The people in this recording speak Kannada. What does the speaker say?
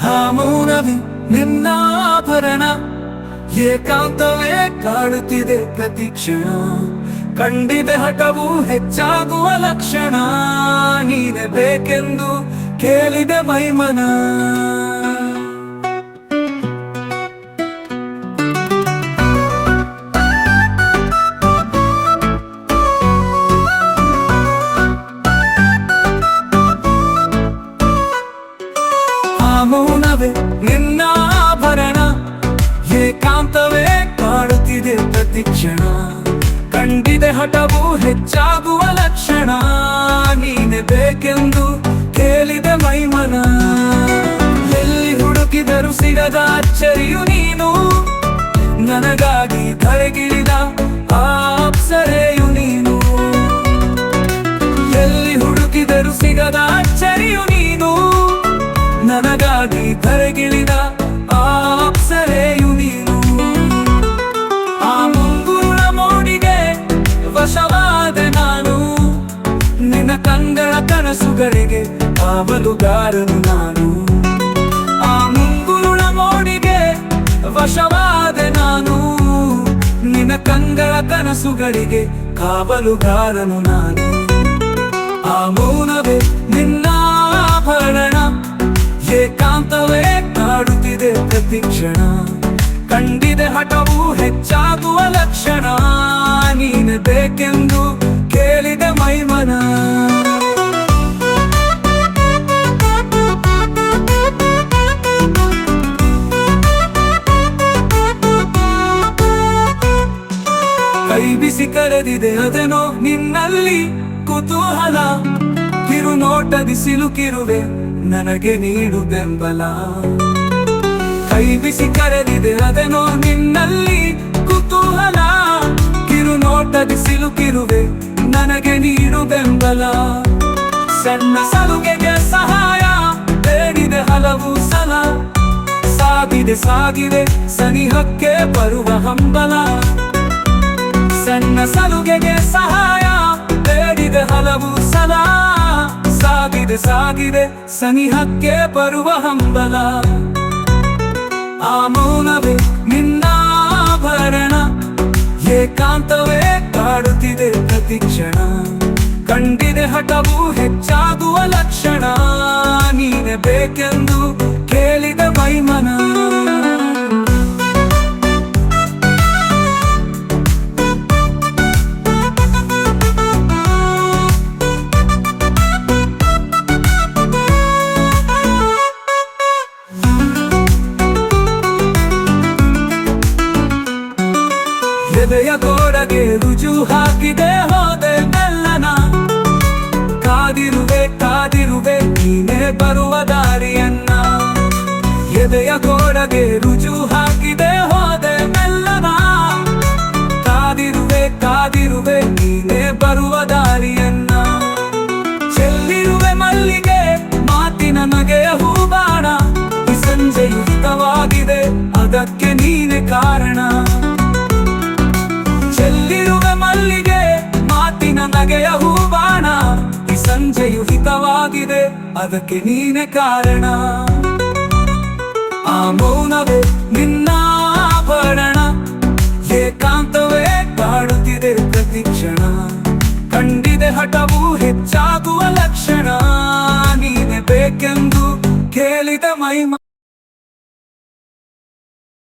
ಹಾಮೂನವಿ ನಿನ್ನಾಭರಣ ಏಕಾಂತವೇ ಕಾಡುತ್ತಿದೆ ಪ್ರತಿಕ್ಷಣ. ಕಂಡಿದೆ ಹಠವು ಹೆಚ್ಚಾಗುವ ಲಕ್ಷಣ ನೀನೆ ಬೇಕೆಂದು ಕೇಳಿದೆ ಮೈಮನ. ಮೌನವೇ ನಿನ್ನ ಆಭರಣ ಏಕಾಂತವೇ ಕಾಡುತ್ತಿದೆ ಪ್ರತಿಕ್ಷಣ ಕಂಡಿದೆ ಹಠವು ಹೆಚ್ಚಾಗುವ ಲಕ್ಷಣ. ನೀನೆ ಬೇಕೆಂದು ಕೇಳಿದೆ ಮೈಮನ. ಎಲ್ಲಿ ಹುಡುಕಿದರೂ ಸಿಗದ ಅಚ್ಚರಿಯು ನೀನು. ನನಗಾಗಿ ಧರೆಗಿಳಿದ ಕನಸುಗಳಿಗೆ ಕಾವಲುಗಾರನು ನಾನು. ಆ ಮುಂಗುರುಳ ಮೋಡಿಗೆ ವಶವಾದೆ ನಾನು. ನಿನ್ನ ಕಂಗಳ ಕನಸುಗಳಿಗೆ ಕಾವಲುಗಾರನು ನಾನು. ಆ ಮೌನವೇ ನಿನ್ನ ಆಭರಣ. ಏಕಾಂತವೇ ಕಾಡುತ್ತಿದೆ ಪ್ರತಿಕ್ಷಣ ಕಂಡಿದೆ ಹಠವು ಹೆಚ್ಚಾಗುವ ಲಕ್ಷಣ. ನೀನು ಬೇಕೆಂದು ಬಿಸಿ ಕರೆದಿದೆ ಅದೇನೋ ನಿನ್ನಲ್ಲಿ ಕುತೂಹಲ. ಕಿರು ನೋಟದಿ ಸಿಲುಕಿರುವೆ ನನಗೆ ನೀಡು ಬೆಂಬಲ. ಕೈ ಬಿಸಿ ಕರೆದಿದೆ ಅದೇನೋ ನಿನ್ನಲ್ಲಿ ಕುತೂಹಲ. ಕಿರು ನೋಟದಿ ಸಿಲುಕಿರುವೆ ನನಗೆ ನೀಡು ಬೆಂಬಲ. ಸಣ್ಣ ಸಲುಗೆಗೆ ಸಹಾಯ, ಬೇಡಿದೆ ಹಲವು ಸಲ. ಸಾಗಿದೆ ಸಾಗಿದೆ ಸನಿಹಕ್ಕೆ ಬರುವ ಹಂಬಲ. ಸಣ್ಣ ಸಲುಗೆಗೆ ಸಹಾಯ. ಬೇಡಿದೆ ಹಲವು ಸಲ. ಸಾಗಿದೆ ಸಾಗಿದೆ, ಸನಿಹಕ್ಕೆ ಬರುವ ಹಂಬಲ. ಆ ಮೌನವೇ ನಿನ್ನ ಆಭರಣ. ಏಕಾಂತವೇ ಕಾಡುತ್ತಿದೆ ಪ್ರತಿಕ್ಷಣ ಕಂಡಿದೆ ಹಠವು ಹೆಚ್ಚಾಗುವ ಲಕ್ಷಣ. ನೀನೆ ಬೇಕೆಂದು ಎದೆಯ ಗೋಡಗೆ ರುಜು ಹಾಕಿದೆ, ಹೋದೆ ಮೆಲ್ಲನ ಕಾದಿರುವೆ ಕಾದಿರುವೆ, ನೀನೇ ಬರುವ ದಾರಿಯನ್ನ. ಎದೆಯ ಗೋಡಗೆ ರುಜು ಹಾಕಿದೆ, ಹೋದೆ ಮೆಲ್ಲನ ಕಾದಿರುವೆ ಕಾದಿರುವೆ, ನೀನೇ ಬರುವ ದಾರಿಯನ್ನ. ಅದಕ್ಕೆ ನೀನೆ ಕಾರಣ. ಆ ಮೌನವೇ ನಿನ್ನ ಆಭರಣ. ಏಕಾಂತವೇ ಕಾಡುತ್ತಿದೆ ಪ್ರತಿಕ್ಷಣ. ಕಂಡಿದೆ ಹಠವು ಹೆಚ್ಚಾಗುವ ಲಕ್ಷಣ.